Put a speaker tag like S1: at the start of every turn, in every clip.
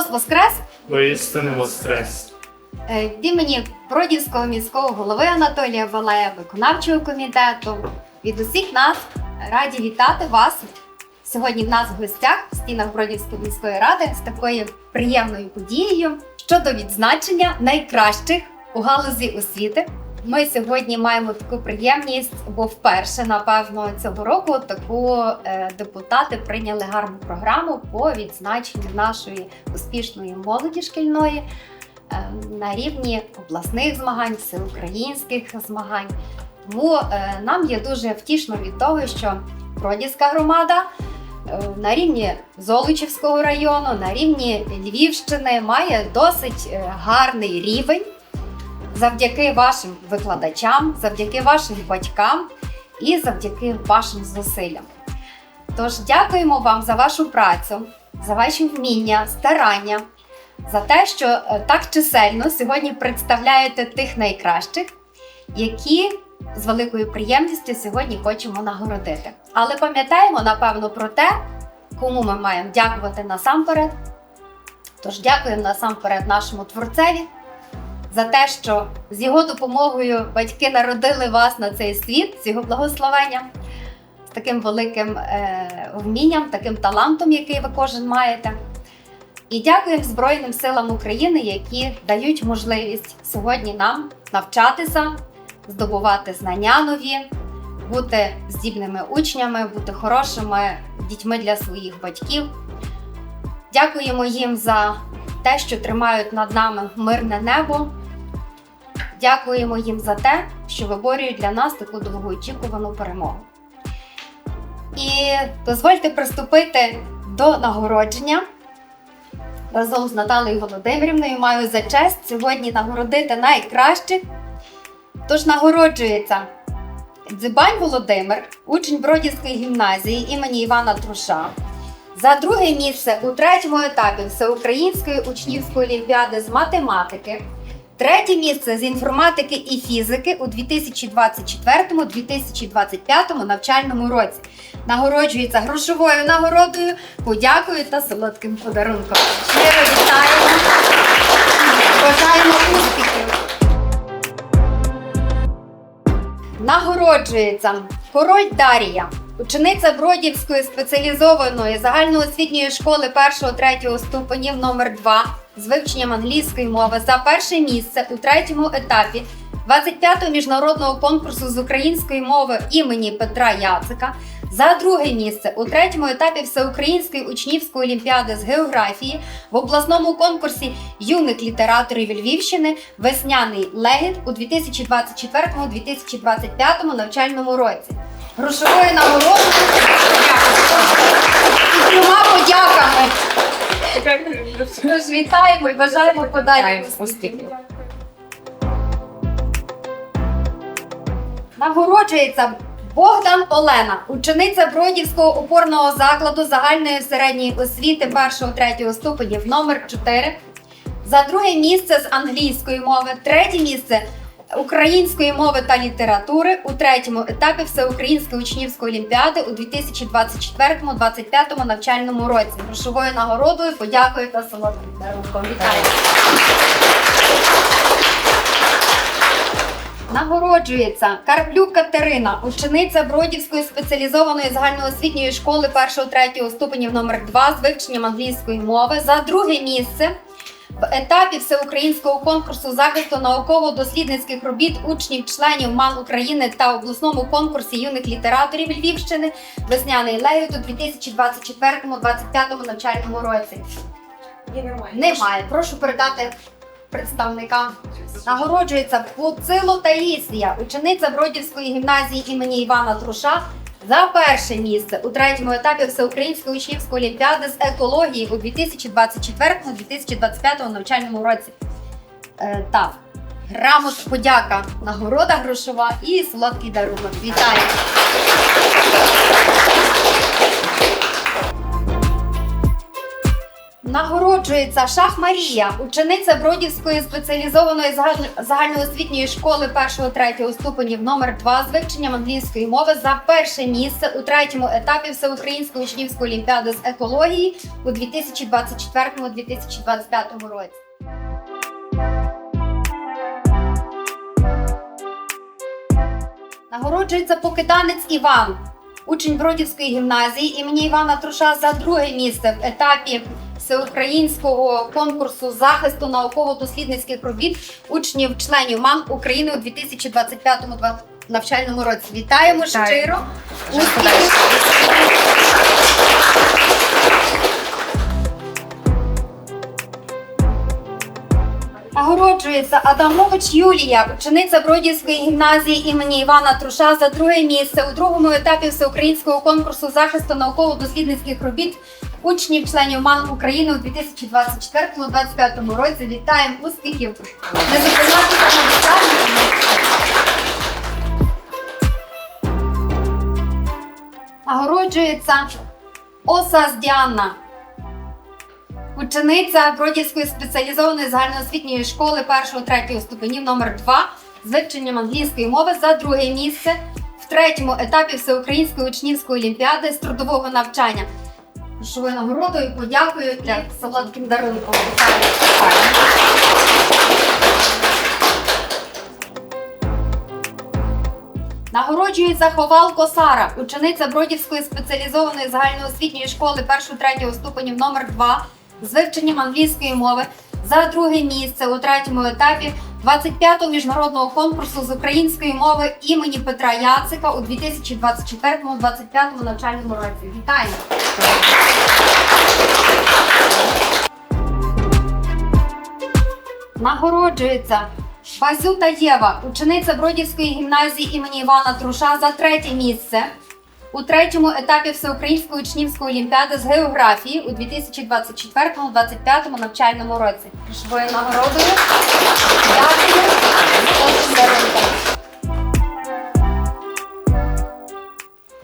S1: Христос Воскрес!
S2: Воістину воскрес.
S1: Е, Від імені Бродівського міського голови Анатолія Валея, виконавчого комітету. Від усіх нас раді вітати вас сьогодні в нас в гостях в стінах Бродівської міської ради з такою приємною подією щодо відзначення найкращих у галузі освіти. Ми сьогодні маємо таку приємність, бо вперше, напевно, цього року таку е, депутати прийняли гарну програму по відзначенню нашої успішної молоді шкільної е, на рівні обласних змагань, всеукраїнських змагань. Тому е, нам є дуже втішно від того, що Бродівська громада на рівні Золочівського району, на рівні Львівщини має досить гарний рівень завдяки вашим викладачам, завдяки вашим батькам і завдяки вашим зусиллям. Тож дякуємо вам за вашу працю, за ваші вміння, старання, за те, що е, так чисельно сьогодні представляєте тих найкращих, які з великою приємністю сьогодні хочемо нагородити. Але пам'ятаємо, напевно, про те, кому ми маємо дякувати насамперед. Тож дякуємо насамперед нашому творцеві за те, що з його допомогою батьки народили вас на цей світ, з його благословенням, з таким великим е, вмінням, таким талантом, який ви кожен маєте. І дякуємо Збройним силам України, які дають можливість сьогодні нам навчатися, здобувати знання нові, бути здібними учнями, бути хорошими дітьми для своїх батьків. Дякуємо їм за те, що тримають над нами мирне небо. Дякуємо їм за те, що виборюють для нас таку довгоочікувану перемогу. І дозвольте приступити до нагородження. Разом з Наталею Володимирівною маю за честь сьогодні нагородити найкращих. Тож нагороджується Дзибань Володимир, учень Бродівської гімназії імені Івана Труша. За друге місце у третьому етапі Всеукраїнської учнівської олімпіади з математики. Третє місце з інформатики і фізики у 2024-2025 навчальному році. Нагороджується грошовою нагородою, подякою та солодким подарунком. Щиро вітаємо! Бажаємо успіхів! Нагороджується Король Дарія, учениця Бродівської спеціалізованої загальноосвітньої школи 1-3 ступенів номер 2 з вивченням англійської мови за перше місце у третьому етапі 25-го міжнародного конкурсу з української мови імені Петра Яцика. За друге місце у третьому етапі Всеукраїнської учнівської олімпіади з географії в обласному конкурсі юних літераторів Львівщини Весняний легіт у 2024-2025 навчальному році. Грошовою нагородою і трьома подяками. Тож вітаємо і бажаємо подальших успіхів. Нагороджується Богдан Олена, учениця Бродівського опорного закладу загальної середньої освіти 1-3 ступенів номер 4 За друге місце з англійської мови, третє місце української мови та літератури у третьому етапі Всеукраїнської учнівської олімпіади у 2024-2025 навчальному році. Грошовою нагородою, подякою та солодким. Вітаю! Нагороджується Карплюк Катерина, учениця Бродівської спеціалізованої загальноосвітньої школи 1-3 ступенів номер 2 з вивченням англійської мови за друге місце в етапі всеукраїнського конкурсу захисту науково-дослідницьких робіт учнів членів МАН України та обласному конкурсі юних літераторів Львівщини Весняний легіт у 2024-2025 навчальному році. Немає. Немає. Прошу передати представникам. Нагороджується Пуцило Таїсія, учениця Бродівської гімназії імені Івана Труша. За перше місце у третьому етапі Всеукраїнської учнівської олімпіади з екології у 2024-2025 навчальному році. Е, так, грамот, подяка, нагорода грошова і солодкий дарунок. Вітаю! Нагороджується Шах Марія, учениця Бродівської спеціалізованої загальноосвітньої школи 1-3 ступенів номер 2 з вивченням англійської мови за перше місце у третьому етапі Всеукраїнської учнівської олімпіади з екології у 2024-2025 році. Нагороджується покиданець Іван, учень Бродівської гімназії імені Івана Труша за друге місце в етапі всеукраїнського конкурсу захисту науково-дослідницьких робіт учнів членів МАН України у 2025 навчальному році. Вітаємо
S3: Вітаю.
S1: щиро. Успіхів! Нагороджується Адамович Юлія, учениця Бродівської гімназії імені Івана Труша за друге місце у другому етапі всеукраїнського конкурсу захисту науково-дослідницьких робіт учнів членів МАН України у 2024-2025 році. Вітаємо успіхів! Не зупинятися на. Нагороджується Осас Діана, учениця Бродівської спеціалізованої загальноосвітньої школи 1-3 ступенів номер 2 з вивченням англійської мови за друге місце в третьому етапі Всеукраїнської учнівської олімпіади з трудового навчання. Грошовою нагородою подякую для солодким дарунком. Нагороджується Ховалко Сара, учениця Бродівської спеціалізованої загальноосвітньої школи 1-3 ступенів номер 2 з вивченням англійської мови за друге місце у третьому етапі 25-го міжнародного конкурсу з української мови імені Петра Яцика у 2024-2025 навчальному році. Вітаємо! Нагороджується Базюта Єва, учениця Бродівської гімназії імені Івана Труша за третє місце у третьому етапі Всеукраїнської учнівської олімпіади з географії у 2024-2025 навчальному році. Грошовою нагородою. Дякую.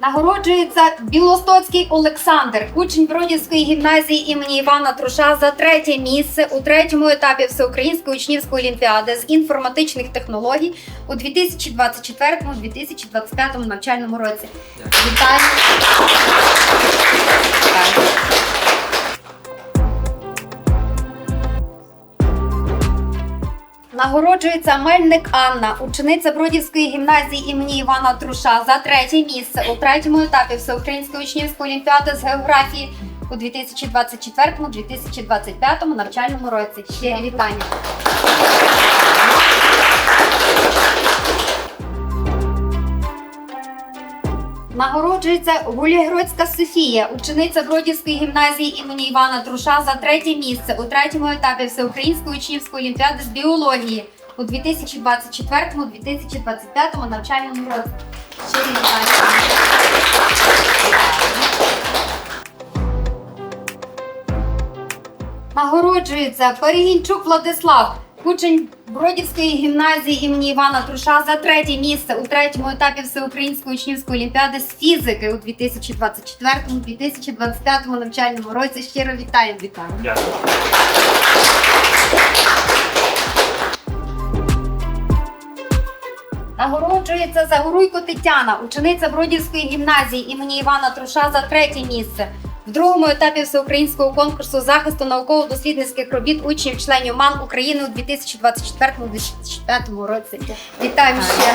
S1: Нагороджується Білостоцький Олександр, учень Бродівської гімназії імені Івана Труша за третє місце у третьому етапі Всеукраїнської учнівської олімпіади з інформатичних технологій у 2024-2025 навчальному році. Вітаю! Нагороджується Мельник Анна, учениця Бродівської гімназії імені Івана Труша за третє місце у третьому етапі Всеукраїнської учнівської олімпіади з географії у 2024-2025 навчальному році. Ще вітання. Нагороджується Гулігродська Софія, учениця Бродівської гімназії імені Івана Труша за третє місце у третьому етапі Всеукраїнської учнівської олімпіади з біології у 2024-2025 навчальному році. Щирі вітання. Нагороджується Перегінчук Владислав, учень Бродівської гімназії імені Івана Труша за третє місце у третьому етапі Всеукраїнської учнівської олімпіади з фізики у 2024-2025 навчальному році. Щиро вітаємо. Вітаю.
S2: Дякую.
S1: Нагороджується Загоруйко Тетяна, учениця Бродівської гімназії імені Івана Труша за третє місце. В другому етапі всеукраїнського конкурсу захисту науково-дослідницьких робіт учнів членів МАН України у 2024-2025 році. Вітаємо ще.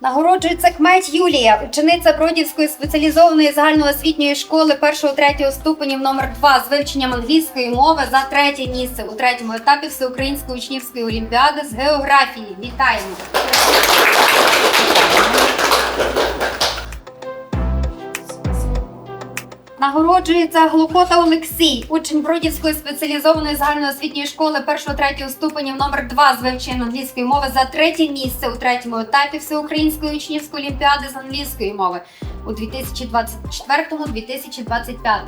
S1: Нагороджується Кметь Юлія, учениця Бродівської спеціалізованої загальноосвітньої школи 1-3 ступенів номер 2 з вивченням англійської мови за третє місце у третьому етапі Всеукраїнської учнівської олімпіади з географії. Вітаємо! Нагороджується Глухота Олексій, учень Бродівської спеціалізованої загальноосвітньої школи 1-3 ступенів номер 2 з вивченням англійської мови за третє місце у третьому етапі Всеукраїнської учнівської олімпіади з англійської мови у 2024-2025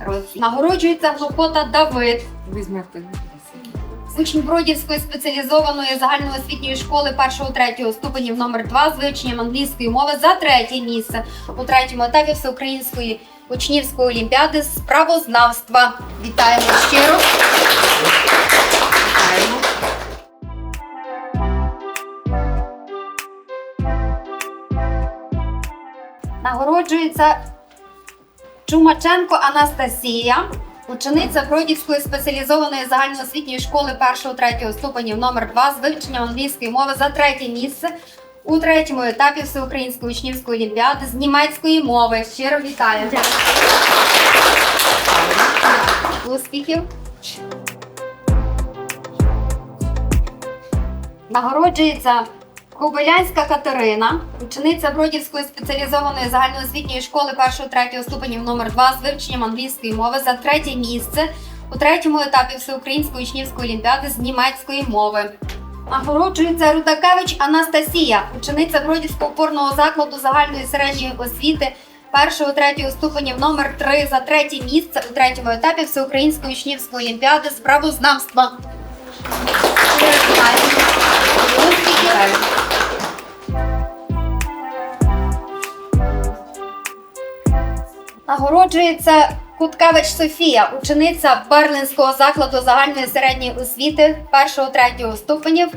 S1: році. Нагороджується Глухота Давид, Учень Бродівської спеціалізованої загальноосвітньої школи 1-3 ступенів номер 2 з вивченням англійської мови за третє місце у третьому етапі всеукраїнської учнівської олімпіади з правознавства. Вітаємо щиро! Нагороджується Чумаченко Анастасія, учениця Бродівської спеціалізованої загальноосвітньої школи 1-3 ступенів номер 2 з вивченням англійської мови за третє місце у третьому етапі Всеукраїнської учнівської олімпіади з німецької мови. Щиро вітаю! Успіхів! Нагороджується Кобилянська Катерина, учениця Бродівської спеціалізованої загальноосвітньої школи 1-3 ступенів номер 2 з вивченням англійської мови за третє місце у третьому етапі Всеукраїнської учнівської олімпіади з німецької мови. Нагороджується Рудакевич Анастасія, учениця Бродівського опорного закладу загальної середньої освіти 1-3 ступенів номер 3 за третє місце у третьому етапі Всеукраїнської учнівської олімпіади з правознавства. Вітаю. Нагороджується Куткевич Софія, учениця Берлінського закладу загальної середньої освіти 1-3 ступенів,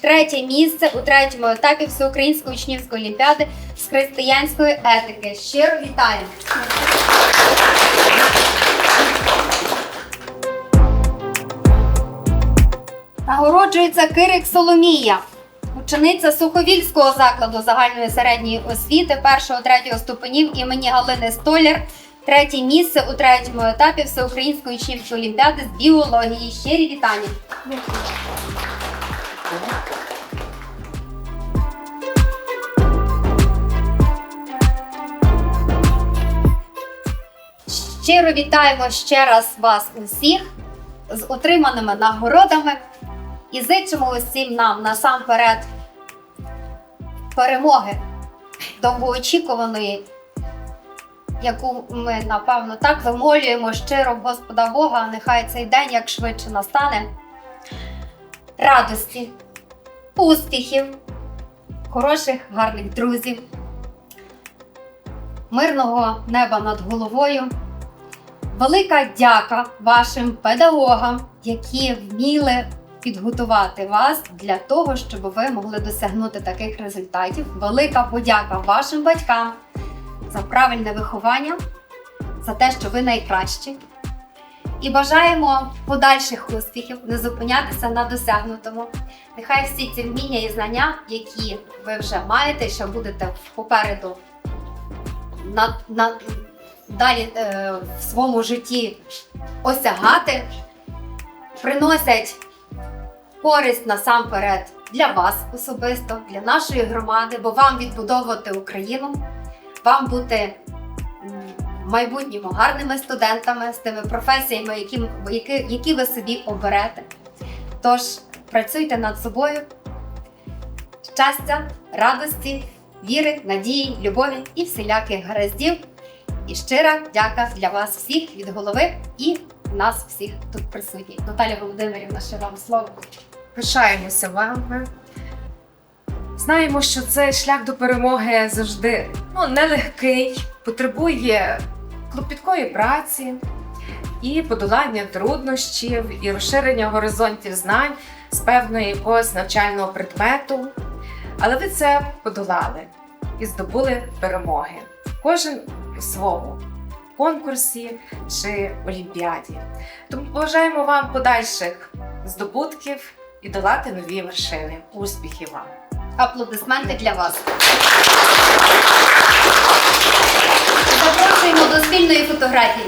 S1: третє місце у третьому етапі Всеукраїнської учнівської олімпіади з християнської етики. Щиро вітаю! Нагороджується Кирик Соломія, учениця Суховільського закладу загальної середньої освіти 1-3 ступенів імені Галини Столяр. Третє місце у третьому етапі Всеукраїнської учнівської олімпіади з біології. Щирі вітання. Щиро вітаємо ще раз вас усіх з отриманими нагородами і зичимо усім нам насамперед перемоги довгоочікуваної, яку ми напевно так вимолюємо щиро Господа Бога. Нехай цей день як швидше настане. Радості, успіхів, хороших, гарних друзів, мирного неба над головою. Велика дяка вашим педагогам, які вміли підготувати вас для того, щоб ви могли досягнути таких результатів. Велика подяка вашим батькам за правильне виховання, за те, що ви найкращі. І бажаємо подальших успіхів, не зупинятися на досягнутому. Нехай всі ці вміння і знання, які ви вже маєте, що будете попереду на, на, далі е, в своєму житті осягати, приносять користь насамперед для вас особисто, для нашої громади, бо вам відбудовувати Україну, вам бути в майбутньому гарними студентами з тими професіями, які, які, які ви собі оберете. Тож працюйте над собою. Щастя, радості, віри, надії, любові і всіляких гараздів. І щира дяка для вас всіх від голови і нас всіх тут присутніх. Наталя Володимирівна, ще вам слово.
S3: Пишаємося вами. Знаємо, що цей шлях до перемоги завжди ну, нелегкий, потребує клопіткої праці і подолання труднощів, і розширення горизонтів знань з певного якогось навчального предмету. Але ви це подолали і здобули перемоги. Кожен у своєму конкурсі чи олімпіаді. Тому бажаємо вам подальших здобутків і долати нові вершини. Успіхів вам!
S1: Аплодисменти для вас. Запрошуємо до спільної фотографії.